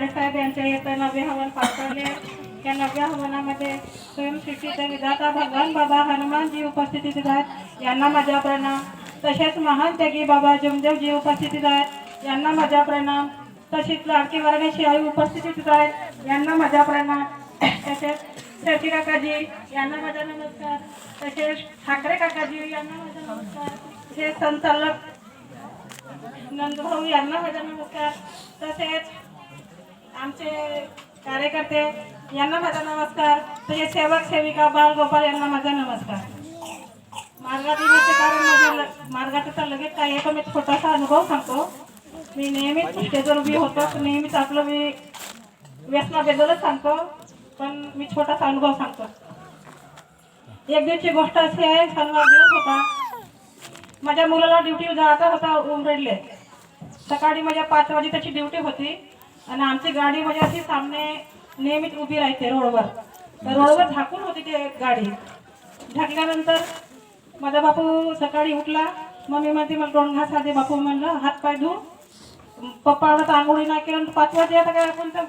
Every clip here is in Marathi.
साडेसाहेब यांच्या येतं नवे हवन पाठवले. या नव्या हवनामध्ये स्वयंसृष्टीचे विधाता भगवान बाबा हनुमानजी उपस्थितीत आहेत. यांना माझा प्रणाम. तसेच महान त्यागी बाबा जमदेवजी उपस्थितीत आहेत. यांना माझा प्रणाम. तसेच लाडकी वर्गाची आई उपस्थितीत आहेत. यांना माझा प्रणाम. तसेच शशी काकाजी यांना माझा नमस्कार. तसेच ठाकरे काकाजी यांना माझा नमस्कार. तसेच संचालक नंदभाऊ यांना माझा नमस्कार. तसेच आमचे कार्यकर्ते यांना माझा नमस्कार. तसेच सेवक सेविका बाल गोपाल यांना माझा नमस्कार. मार्गात येण्याचे कारण ल- मार्गाचा लगेच काय आहे तर मी छोटासा अनुभव सांगतो. मी नेहमीच स्टेजवर उभी होतो नेहमीच आपलं मी व्यसनाबद्दलच सांगतो पण मी छोटासा अनुभव सांगतो. एक दिवशी गोष्ट अशी आहे शनिवार दिवस होता. माझ्या मुलाला ड्युटी जायचा होता उमरेडले. सकाळी माझ्या पाच वाजे त्याची ड्युटी होती. आणि आमची गाडी म्हणजे अशी सामने नेहमीच उभी राहते रोडवर. तर रोडवर झाकून होती ते गाडी. झाकल्यानंतर माझा बापू सकाळी उठला. मम्मी म्हणते मला दोन घास आधी बापू म्हणलं हात पाय धु. पप्पा तर आंघोळी नाही केलं. पाच वाजे आता काय आपण तर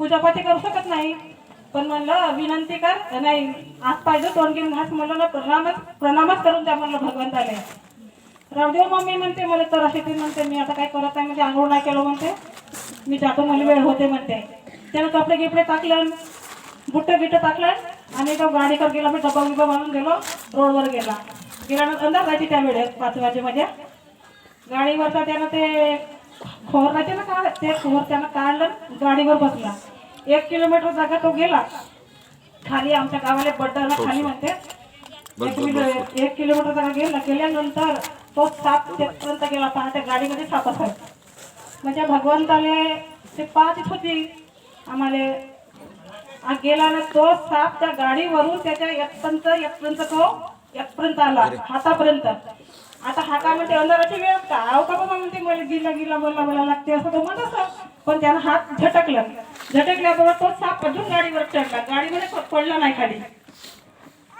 पूजापाठी करू शकत नाही. पण म्हणलं विनंती कर. नाही आज पाय दोन तीन घास. म्हणलं ना प्रणामच प्रणामच करून द्या म्हणलं भगवंताले रामदेव मम्मी म्हणते मला तर अशी ते म्हणते मी आता काय करत नाही म्हणजे आंघोळ नाही केलं म्हणते. मी जातो मला वेळ होते म्हणते. त्यानं कपडे गिपडे टाकलं बुट्ट गिट्ट टाकलं आणि तो गाडीवर गेला मी डबा बिबा बांधून गेलो रोडवर गेला. गेल्यानंतर अंदाज राहायची त्या वेळेस पाच वाजे माझ्या गाडीवरचा त्यानं ते खोर राहते ना काढ ते खोर त्यानं काढलं गाडीवर बसला. एक किलोमीटर जागा तो गेला. खाली आमच्या गावाला बड्डाला खाली म्हणते. एक किलो- एक किलोमीटर जागा गेला गेल्यानंतर तो साप तिथपर्यंत गेला पहा त्या गाडीमध्ये साप असायचा म्हणजे भगवंताले ते पाहत होती आम्हाला गेला ना तो साप त्या गाडीवरून त्याच्या एकपर्यंत एकपर्यंत तो एकपर्यंत आला हातापर्यंत. आता हाता म्हणते अंधाराची वेळ का? अहो का बाबा म्हणते मला गिला गिला बोलला बोला लागते असं तो म्हणत असं. पण त्यानं हात झटकला. झटकल्याबरोबर तो साप अजून गाडीवर चढला. गाडीमध्ये पडला नाही खाली.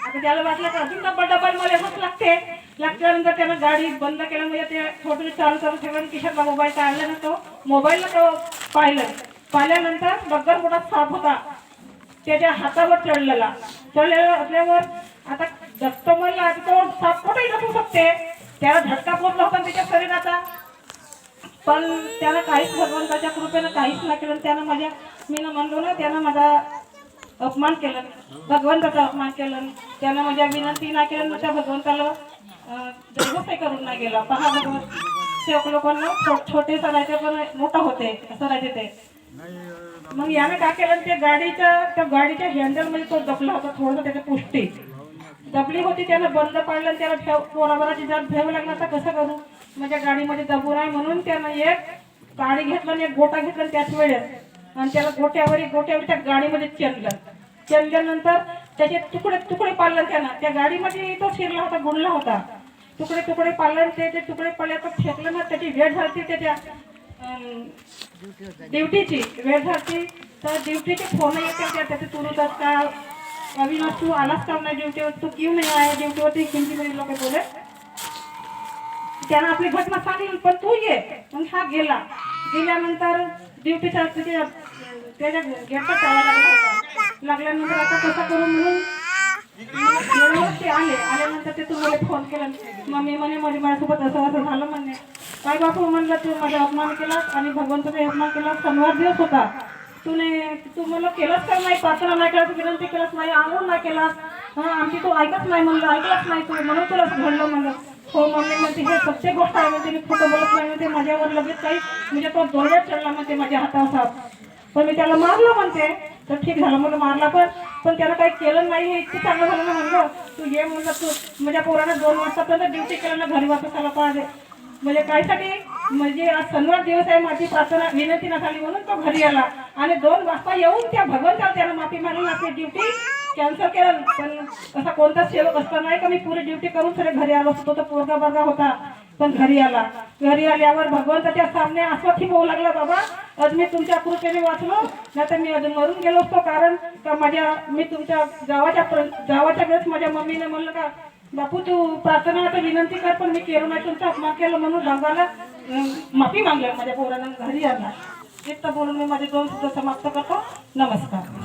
आता त्याला वाटलं की अजून डबल डबल मला हेच लागते. लागल्यानंतर त्यानं गाडी बंद केलं म्हणजे ते छोटं चालू चालू ठेवलं खिशातला मोबाईल काढला ना तो मोबाईलला तो पाहिलं. पाहिल्यानंतर बग्गर मोठा साप होता. त्याच्या हातावर चढलेला. चढलेला असल्यावर आता दत्त म्हणला आता तो साप कुठेही नसू शकते. त्याला झटका पोचला होता त्याच्या शरीराचा. पण त्यानं काहीच भगवंताच्या कृपेनं काहीच नाही केलं त्यानं माझ्या मी म्हणलो ना त्यानं माझा अपमान केला. भगवंताचा अपमान केला. त्यानं माझ्या विनंती नाही केलं त्या भगवंताला दैवतही करून नाही गेला पहा भगवंत सेवक लोकांना छोटे सरायचे पण मोठा होते असं राहते ते मग यानं काय केलं ते गाडीच्या त्या गाडीच्या हँडलमध्ये तो दबला होता थोडंसं त्याच्या पुष्टी. दबली होती त्यानं बंद पाडलं आणि त्याला ठेव पोराबराची जात ठेव लागला तर कसं करू? माझ्या गाडीमध्ये दबून आहे म्हणून त्यानं एक गाडी घेतलं आणि एक गोटा घेतला त्याच वेळेस. आणि त्याला गोट्यावर गोट्यावर त्या गाडीमध्ये चेललं चेलल्यानंतर त्याचे तुकडे तुकडे पाडलं त्यानं. त्या गाडीमध्ये तो शिरला होता गुंडला होता. तुकडे तुकडे पाडलं ते ते तुकडे पडले तर फेकलं ना त्याची वेळ झाली त्याच्या ड्युटीची वेळ झाली तर ड्युटीचे फोन येते त्या त्याचे तुरुत का? अविनाश तू आलाच का नाही ड्युटीवर? तू क्यू नाही आहे ड्युटीवरती? हिंदीमध्ये लोक बोले त्यानं आपली घटना सांगली पण तू ये. मग हा गेला. गेल्यानंतर ड्युटीचा त्याच्या त्याच्या गेटचा लागल्यानंतर आता कसं करू म्हणून? ते आले. आल्यानंतर ते तुम्हाला फोन केला. मम्मी म्हणे म्हणजे माझ्यासोबत असं असं झालं म्हणणे काय बापू म्हणलं तू माझा अपमान केला आणि भगवंताचा अपमान केला शनिवार दिवस होता. तुने तू म्हणलं केलंच का नाही? प्रार्थना नाही केलं विनंती केलंच नाही आंघोळ नाही केलास. हा आमची तू ऐकत नाही म्हणलं ऐकलंच नाही तू. म्हणून तुला घडलं म्हणलं. हो मम्मी म्हणते हे सत्य गोष्ट आहे. म्हणते मी खोटं बोलत नाही. म्हणते माझ्यावर लगेच काही म्हणजे तो जोरदार चढला म्हणते माझ्या हातावर पण मी त्याला मारलं म्हणते. तर ठीक झालं मला मारला पण. पण त्याला काही केलं नाही हे इतकं चांगलं झालं ना म्हणलं. तू ये म्हणलं तू माझ्या पोरानं दोन वाजतापर्यंत ड्युटी केलं ना घरी वापस आला पाहिजे म्हणजे काहीसाठी म्हणजे आज शनिवार दिवस आहे माझी प्रार्थना विनंती न झाली म्हणून तो घरी आला. आणि दोन वाजता येऊन त्या भगवंताला त्यानं माफी मागून आपली ड्युटी कॅन्सल केलं. पण असा कोणताच सेवक असता नाही का मी पुरी ड्युटी करून सगळे घरी आलो असतो तो पोरगा बरगा होता पण घरी आला. घरी आल्यावर भगवंताच्या सामने असं होऊ लागला बाबा. आज मी तुमच्या कृपेने वाचलो नाही तर मी अजून मरून गेलो असतो. कारण का माझ्या मी तुमच्या गावाच्या प्र- गावाच्या वेळेस माझ्या मम्मीने म्हणलं का बापू तू प्रार्थना आता विनंती कर पण मी केलो नाही तुमचा अपमान केला म्हणून भागाला माफी मागलं माझ्या पोरानं घरी आला तर बोलून मी माझे दोन सुद्धा समाप्त करतो. नमस्कार.